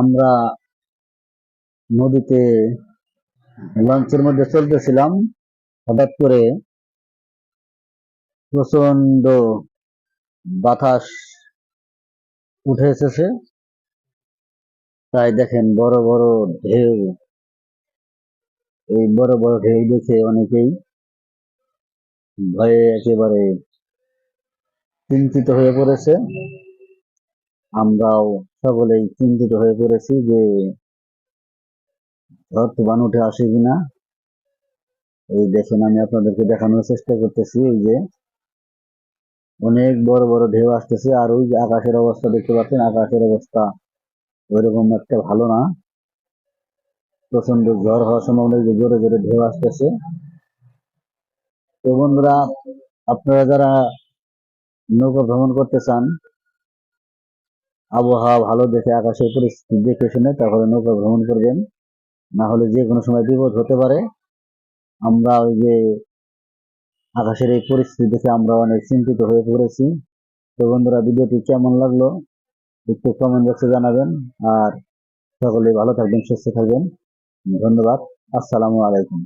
আমরা নদীতে লঞ্চের মধ্যে চলতেছিলাম, হঠাৎ করে প্রচণ্ড বাতাস উঠে এসেছে। তাই দেখেন বড় বড় ঢেউ, এই বড় বড় ঢেউ দেখে অনেকেই ভয়ে একেবারে চিন্তিত হয়ে পড়েছে। আমরাও সকলেই চিন্তিত হয়ে পড়েছি যে ঝড় তুফান উঠে আসে কিনা। এই দেখেন, আমি আপনাদেরকে দেখানোর চেষ্টা করতেছি, এই যে অনেক বড় বড় ঢেউ আসতেছে, আর ওই যে আকাশের অবস্থা দেখতে পাচ্ছেন, আকাশের অবস্থা ওইরকম একটা ভালো না। প্রচণ্ড ঝড় হওয়ার সম্ভাবনা যে জোরে জোরে ঢেউ আসতেছে। তো বন্ধুরা, আপনারা যারা নৌকা ভ্রমণ করতে চান আবহাওয়া ভালো দেখে আকাশের পরিস্থিতি দেখে শুনে তারপরে নৌকা ভ্রমণ করবেন। না হলে যে কোনো সময় বিপদ হতে পারে। আমরা ওই যে আকাশের এই পরিস্থিতি দেখে আমরা অনেক চিন্তিত হয়ে পড়েছি। তো বন্ধুরা, ভিডিওটি কেমন লাগল একটু কমেন্ট বক্সে জানাবেন। আর সকলে ভালো থাকবেন, সুস্থ থাকবেন। ধন্যবাদ। আসসালামু আলাইকুম।